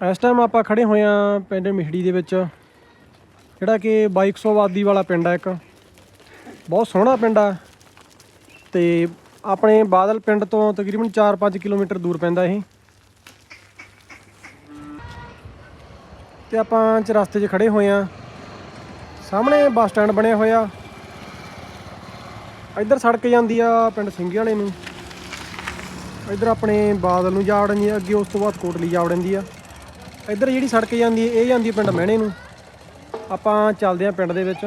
ਇਸ ਟਾਈਮ ਆਪਾਂ ਖੜੇ ਹੋਏ ਆ ਪਿੰਡ ਮਿਹੜੀ ਦੇ ਵਿੱਚ, ਜਿਹੜਾ ਕਿ 2200 ਆਬਾਦੀ ਵਾਲਾ ਪਿੰਡ ਆ ਇੱਕ। ਬਹੁਤ ਸੋਹਣਾ ਪਿੰਡ ਆ ਤੇ ਆਪਣੇ ਬਾਦਲ ਪਿੰਡ ਤੋਂ ਤਕਰੀਬਨ 4-5 ਕਿਲੋਮੀਟਰ ਦੂਰ ਪੈਂਦਾ ਇਹ। ਤੇ ਆਪਾਂ ਚਰਸਤੇ 'ਚ ਖੜੇ ਹੋਏ ਆ ਸਾਹਮਣੇ ਬੱਸ ਸਟੈਂਡ ਬਣਿਆ ਹੋਇਆ। ਇੱਧਰ ਸੜਕ ਜਾਂਦੀ ਆ ਪਿੰਡ ਸਿੰਘੀ ਵਾਲੇ ਨੂੰ। ਇੱਧਰ ਆਪਣੇ ਬਾਦਲ ਨੂੰ ਜਾ ਵੜਨੀ ਅੱਗੇ ਉਸ ਤੋਂ ਬਾਅਦ ਕੋਟਲੀ ਜਾ ਵੜਦੀ ਆ। ਇੱਧਰ ਜਿਹੜੀ ਸੜਕ ਜਾਂਦੀ ਹੈ, ਇਹ ਜਾਂਦੀ ਹੈ ਪਿੰਡ ਮਹਿਣੇ ਨੂੰ। ਆਪਾਂ ਚੱਲਦੇ ਹਾਂ ਪਿੰਡ ਦੇ ਵਿੱਚ।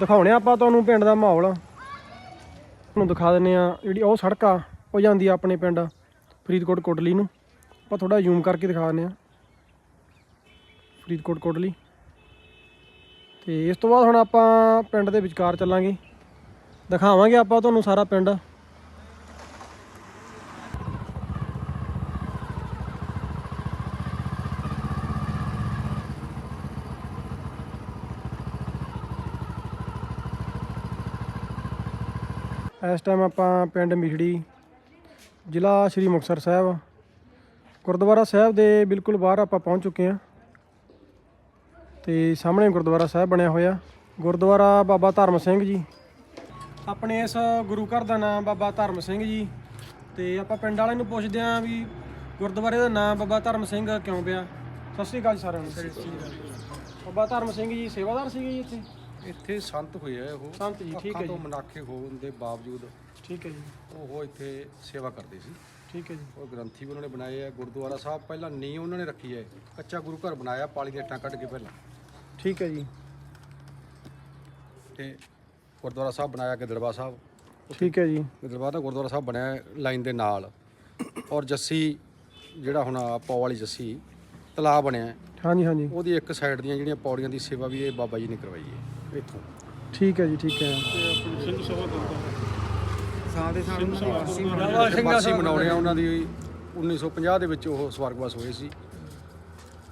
ਦਿਖਾਉਣੇ ਆ ਆਪਾਂ ਤੁਹਾਨੂੰ ਪਿੰਡ ਦਾ ਮਾਹੌਲ। ਤੁਹਾਨੂੰ ਦਿਖਾ ਦਿੰਨੇ ਆ ਜਿਹੜੀ ਉਹ ਸੜਕ ਆ, ਉਹ ਜਾਂਦੀ ਆ ਆਪਣੇ ਪਿੰਡ ਫਰੀਦਕੋਟ ਕੋਟਲੀ ਨੂੰ। ਆਪਾਂ ਥੋੜਾ ਜ਼ੂਮ ਕਰਕੇ ਦਿਖਾ ਦਿੰਨੇ ਆ ਫਰੀਦਕੋਟ ਕੋਟਲੀ। ਤੇ ਇਸ ਤੋਂ ਬਾਅਦ ਹੁਣ ਆਪਾਂ ਪਿੰਡ ਦੇ ਵਿਚਕਾਰ ਚੱਲਾਂਗੇ। ਦਿਖਾਵਾਂਗੇ ਆਪਾਂ ਤੁਹਾਨੂੰ ਸਾਰਾ ਪਿੰਡ। ਇਸ ਟਾਈਮ ਆਪਾਂ ਪਿੰਡ ਮਿਹੜੀ ਜ਼ਿਲ੍ਹਾ ਸ਼੍ਰੀ ਮੁਕਤਸਰ ਸਾਹਿਬ ਗੁਰਦੁਆਰਾ ਸਾਹਿਬ ਦੇ ਬਿਲਕੁਲ ਬਾਹਰ ਆਪਾਂ ਪਹੁੰਚ ਚੁੱਕੇ ਹਾਂ। ਤੇ ਸਾਹਮਣੇ ਗੁਰਦੁਆਰਾ ਸਾਹਿਬ ਬਣਿਆ ਹੋਇਆ ਗੁਰਦੁਆਰਾ ਬਾਬਾ ਧਰਮ ਸਿੰਘ ਜੀ। ਆਪਣੇ ਇਸ ਗੁਰੂ ਘਰ ਦਾ ਨਾਮ ਬਾਬਾ ਧਰਮ ਸਿੰਘ ਜੀ ਤੇ ਆਪਾਂ ਪਿੰਡ ਵਾਲਿਆਂ ਨੂੰ ਪੁੱਛਦੇ ਆਂ ਵੀ ਗੁਰਦੁਆਰੇ ਦਾ ਨਾਮ ਬਾਬਾ ਧਰਮ ਸਿੰਘ ਕਿਉਂ ਪਿਆ? ਸਤਿ ਸ੍ਰੀ ਅਕਾਲ ਸਾਰਿਆਂ ਨੂੰ। ਬਾਬਾ ਧਰਮ ਸਿੰਘ ਜੀ ਸੇਵਾਦਾਰ ਸੀਗੇ ਜੀ ਇੱਥੇ? ਇੱਥੇ ਸੰਤ ਹੋਏ ਆ ਉਹ। ਸੰਤ ਜੀ ਠੀਕ ਹੈ ਅੱਖਾਂ ਤੋਂ ਜੀ। ਮਨਾਖੇ ਹੋਣ ਦੇ ਬਾਵਜੂਦ ਠੀਕ ਹੈ ਜੀ। ਉਹ ਇੱਥੇ ਸੇਵਾ ਕਰਦੇ ਸੀ। ਠੀਕ ਹੈ ਜੀ। ਉਹ ਗ੍ਰੰਥੀ ਵੀ ਉਹਨਾਂ ਨੇ ਬਣਾਏ ਆ ਗੁਰਦੁਆਰਾ ਸਾਹਿਬ ਪਹਿਲਾਂ ਨੀਂਹ ਉਹਨਾਂ ਨੇ ਰੱਖੀ ਹੈ। ਕੱਚਾ ਗੁਰੂ ਘਰ ਬਣਾਇਆ ਪਾਲੀ ਦੇ ਇੱਟਾਂ ਕੱਢ ਕੇ ਪਹਿਲਾਂ। ਠੀਕ ਹੈ ਜੀ। ਤੇ ਗੁਰਦੁਆਰਾ ਸਾਹਿਬ ਬਣਾਇਆ ਗਿੱਦੜਵਾ ਸਾਹਿਬ? ਠੀਕ ਹੈ ਜੀ। ਗਿੱਦੜਵਾ ਦਾ ਗੁਰਦੁਆਰਾ ਸਾਹਿਬ ਬਣਿਆ ਲਾਈਨ ਦੇ ਨਾਲ। ਔਰ ਜੱਸੀ ਜਿਹੜਾ ਹੁਣ ਆ ਪੌ ਵਾਲੀ ਜੱਸੀ ਤਲਾਬ ਬਣਿਆ। ਹੈ, ਹਾਂਜੀ ਹਾਂਜੀ। ਉਹਦੀ ਇੱਕ ਸਾਈਡ ਦੀਆਂ ਜਿਹੜੀਆਂ ਪੌੜੀਆਂ ਦੀ ਸੇਵਾ ਵੀ ਇਹ ਬਾਬਾ ਜੀ ਨੇ ਕਰਵਾਈ ਹੈ। ਇੱਥੋਂ ਠੀਕ ਹੈ ਜੀ ਠੀਕ ਹੈ। ਬਰਸੀ ਮਨਾਉਣੇ ਆ ਉਹਨਾਂ ਦੀ 1950 ਦੇ ਵਿੱਚ ਉਹ ਸਵਰਗਵਾਸ ਹੋਏ ਸੀ।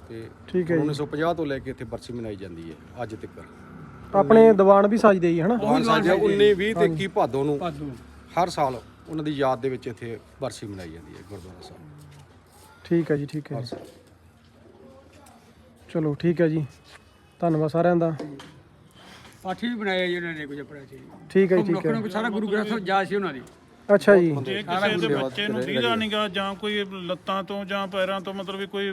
ਤੇ ਠੀਕ ਹੈ ਜੀ। 1950 ਤੋਂ ਲੈ ਕੇ ਇੱਥੇ ਬਰਸੀ ਮਨਾਈ ਜਾਂਦੀ ਹੈ ਅੱਜ ਤੱਕ। ਆਪਣੇ ਦੀਵਾਨ ਵੀ ਸਜਦੇ ਜੀ ਹਨਾ 19 20 ਤੇ 21 ਭਾਦੋ ਨੂੰ ਹਰ ਸਾਲ ਉਹਨਾਂ ਦੀ ਯਾਦ ਦੇ ਵਿੱਚ ਇੱਥੇ ਬਰਸੀ ਮਨਾਈ ਜਾਂਦੀ ਹੈ ਗੁਰਦੁਆਰਾ ਸਾਹਿਬ। ਠੀਕ ਹੈ ਜੀ ਠੀਕ ਹੈ। ਚਲੋ ਠੀਕ ਹੈ ਜੀ। ਧੰਨਵਾਦ ਸਾਰਿਆਂ ਦਾ। ਪਾਠੀ ਵੀ ਬਣਾਏ ਜੀ ਉਹਨਾਂ ਨੇ ਕੁਝ ਆਪਣਾ ਸੀ ਠੀਕ ਹੈ ਜੀ ਠੀਕ ਲੋਕਾਂ ਹੈ ਨੂੰ ਸਾਰਾ ਗੁਰੂ ਗ੍ਰੰਥ ਸਾਹਿਬ ਜਾ ਸੀ ਉਹਨਾਂ ਦੀ। ਅੱਛਾ ਜੀ। ਜੇ ਕਿਸੇ ਦੇ ਬੱਚੇ ਨੂੰ ਦੀਦਾ ਨਹੀਂਗਾ ਜਾਂ ਕੋਈ ਲੱਤਾਂ ਤੋਂ ਜਾਂ ਪੈਰਾਂ ਤੋਂ ਮਤਲਬ ਵੀ ਕੋਈ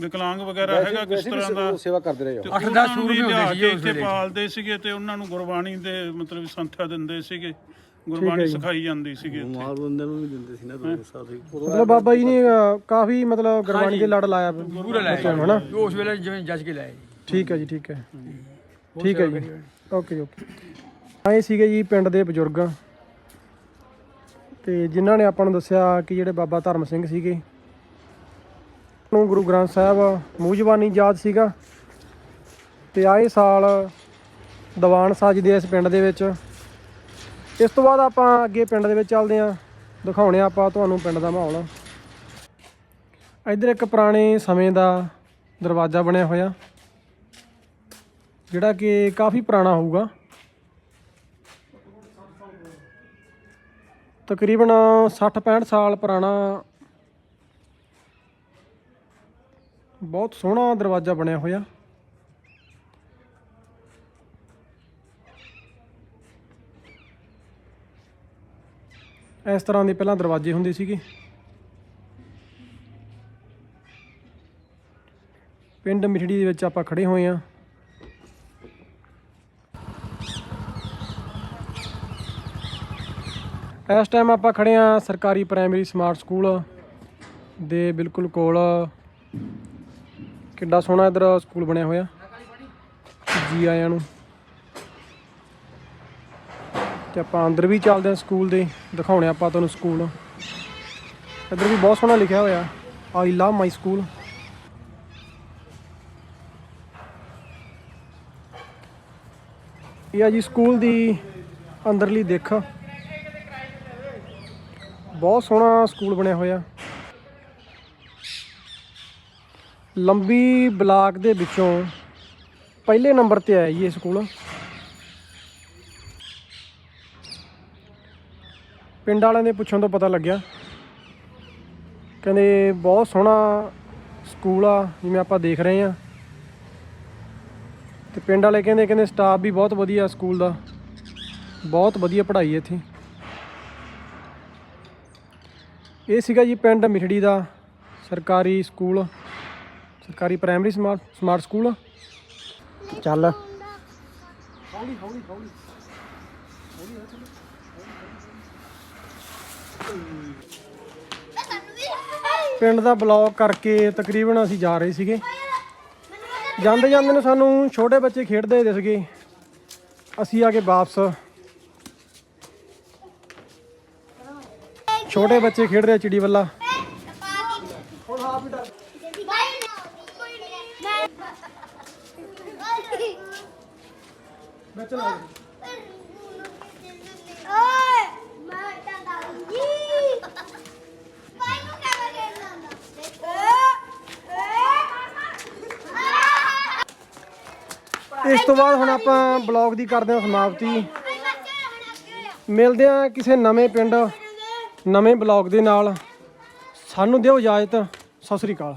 ਵਿਕਲਾਂਗ ਵਗੈਰਾ ਹੈਗਾ ਕਿਸ ਤਰ੍ਹਾਂ ਦਾ? ਸੇਵਾ ਕਰਦੇ ਰਹੇ ਆ ਅੱਠ ਦਸ ਸੂਰਮੇ ਹੁੰਦੇ ਸੀ ਇੱਥੇ ਪਾਲਦੇ ਸੀਗੇ ਤੇ ਉਹਨਾਂ ਨੂੰ ਗੁਰਬਾਣੀ ਦੇ ਮਤਲਬ ਸੰਥਿਆ ਦਿੰਦੇ ਸੀਗੇ। ਗੁਰਬਾਣੀ ਸਿਖਾਈ ਜਾਂਦੀ ਸੀਗੀ ਇੱਥੇ। ਮਤਲਬ ਬਾਬਾ ਜੀ ਨੇ ਅ, ਕਾਫੀ ਮਤਲਬ ਗੁਰਬਾਣੀ ਦੇ ਲੜ ਲਾਇਆ ਪੂਰਾ ਲਾਇਆ ਨੂੰ, ਹਨਾ? ਉਸ ਵੇਲੇ ਜਿਵੇਂ ਜੱਜ ਕੇ ਲਾਇਆ ਜੀ। ਠੀਕ ਹੈ ਜੀ ਠੀਕ ਹੈ। ਠੀਕ ਹੈ ਜੀ। ਓਕੇ ਓਕੇ ਆਏ ਸੀਗੇ ਜੀ ਪਿੰਡ ਦੇ ਬਜ਼ੁਰਗਾਂ। ਤੇ ਜਿਨ੍ਹਾਂ ਨੇ ਆਪਾਂ ਨੂੰ ਦੱਸਿਆ ਕਿ ਜਿਹੜੇ ਬਾਬਾ ਧਰਮ ਸਿੰਘ ਸੀਗੇ ਨੂੰ ਗੁਰੂ ਗ੍ਰੰਥ ਸਾਹਿਬ ਮੂੰਹ ਯਾਦ ਸੀਗਾ। ਤੇ ਆਏ ਸਾਲ ਦੀਵਾਨ ਸਾਜਦੇ ਇਸ ਪਿੰਡ ਦੇ ਵਿੱਚ। ਇਸ ਤੋਂ ਬਾਅਦ ਆਪਾਂ ਅੱਗੇ ਪਿੰਡ ਦੇ ਵਿੱਚ ਚੱਲਦੇ ਆਂ ਦਿਖਾਉਣੇ ਆ ਆਪਾਂ ਤੁਹਾਨੂੰ ਪਿੰਡ ਦਾ ਮਾਹੌਲ। ਇੱਧਰ ਇੱਕ ਪੁਰਾਣੇ ਸਮੇਂ ਦਾ ਦਰਵਾਜ਼ਾ ਬਣਿਆ ਹੋਇਆ। ਜਿਹੜਾ ਕਿ ਕਾਫੀ ਪੁਰਾਣਾ ਹੋਊਗਾ। ਤਕਰੀਬਨ 60 65 ਸਾਲ ਪੁਰਾਣਾ। ਬਹੁਤ ਸੋਹਣਾ ਦਰਵਾਜ਼ਾ ਬਣਿਆ ਹੋਇਆ। ਇਸ ਤਰ੍ਹਾਂ ਦੇ ਪਹਿਲਾਂ ਦਰਵਾਜ਼ੇ ਹੁੰਦੇ ਸੀਗੇ। ਪਿੰਡ ਮਿਠੜੀ ਦੇ ਵਿੱਚ ਆਪਾਂ ਖੜੇ ਹੋਏ ਆ ਇਸ ਟਾਈਮ ਆਪਾਂ ਖੜੇ ਆ ਸਰਕਾਰੀ ਪ੍ਰਾਇਮਰੀ ਸਮਾਰਟ ਸਕੂਲ ਦੇ ਬਿਲਕੁਲ ਕੋਲ। ਕਿੱਡਾ ਸੋਹਣਾ ਇਧਰ ਸਕੂਲ ਬਣਿਆ ਹੋਇਆ। ਜੀ ਆਇਆਂ ਨੂੰ। ਤੇ ਆਪਾਂ ਅੰਦਰ ਵੀ ਚੱਲਦੇ ਆ ਸਕੂਲ ਦੇ ਦਿਖਾਉਣੇ ਆਪਾਂ ਤੁਹਾਨੂੰ ਸਕੂਲ ਇੱਧਰ ਵੀ ਬਹੁਤ ਸੋਹਣਾ ਲਿਖਿਆ ਹੋਇਆ। ਆਈ ਲਵ ਮਾਈ ਸਕੂਲ ਇਹ ਆ ਜੀ ਸਕੂਲ ਦੀ ਅੰਦਰਲੀ ਦੇਖ। ਬਹੁਤ ਸੋਹਣਾ ਸਕੂਲ ਬਣਿਆ ਹੋਇਆ। ਲੰਬੀ ਬਲਾਕ ਦੇ ਵਿੱਚੋਂ ਪਹਿਲੇ ਨੰਬਰ ਤੇ ਆਇਆ ਜੀ ਇਹ ਸਕੂਲ। ਪਿੰਡ ਵਾਲਿਆਂ ਦੇ ਪੁੱਛਣ ਤੋਂ ਪਤਾ ਲੱਗਿਆ। ਕਹਿੰਦੇ ਬਹੁਤ ਸੋਹਣਾ ਸਕੂਲ ਆ, ਜਿਵੇਂ ਆਪਾਂ ਦੇਖ ਰਹੇ ਆ ਤੇ ਪਿੰਡ ਵਾਲੇ ਕਹਿੰਦੇ ਕਹਿੰਦੇ ਸਟਾਫ ਵੀ ਬਹੁਤ ਵਧੀਆ ਸਕੂਲ ਦਾ। ਬਹੁਤ ਵਧੀਆ ਪੜ੍ਹਾਈ ਇੱਥੇ। ਇਹ ਸੀਗਾ ਜੀ ਪਿੰਡ ਮਿਠੜੀ ਦਾ ਸਰਕਾਰੀ ਸਕੂਲ, ਸਰਕਾਰੀ ਪ੍ਰਾਇਮਰੀ ਸਮਾਰਟ ਸਮਾਰਟ ਸਕੂਲ। ਚੱਲ। ਪਿੰਡ ਦਾ ਬਲੌਗ ਕਰਕੇ ਤਕਰੀਬਨ ਅਸੀਂ ਜਾ ਰਹੇ ਸੀਗੇ। ਜਾਂਦੇ ਜਾਂਦੇ ਨੂੰ ਸਾਨੂੰ ਛੋਟੇ ਬੱਚੇ ਖੇਡਦੇ ਦਿਸ ਗਏ ਅਸੀਂ ਆ ਕੇ ਵਾਪਸ ਛੋਟੇ ਬੱਚੇ ਖੇਡ ਰਹੇ ਚਿੜੀ ਵੱਲਾ। ਵਿੱਚ ਲਾ ਓਏ ਮੈਂ ਤਾਂ ਦਾਉਂਗੀ ਭਾਈ ਨੂੰ ਕਿਵੇਂ ਖੇਡਣਾ ਹੁੰਦਾ ਏ ਇਸ ਤੋਂ ਬਾਅਦ ਹੁਣ ਆਪਾਂ ਬਲੌਗ ਦੀ ਕਰਦੇ ਹਾਂ ਸਮਾਪਤੀ। ਮਿਲਦੇ ਹਾਂ ਕਿਸੇ ਨਵੇਂ ਪਿੰਡ ਨਵੇਂ ਬਲੌਗ ਦੇ ਨਾਲ ਸਾਨੂੰ ਦਿਓ ਇਜਾਜ਼ਤ। ਸਤਿ ਸ੍ਰੀ ਅਕਾਲ।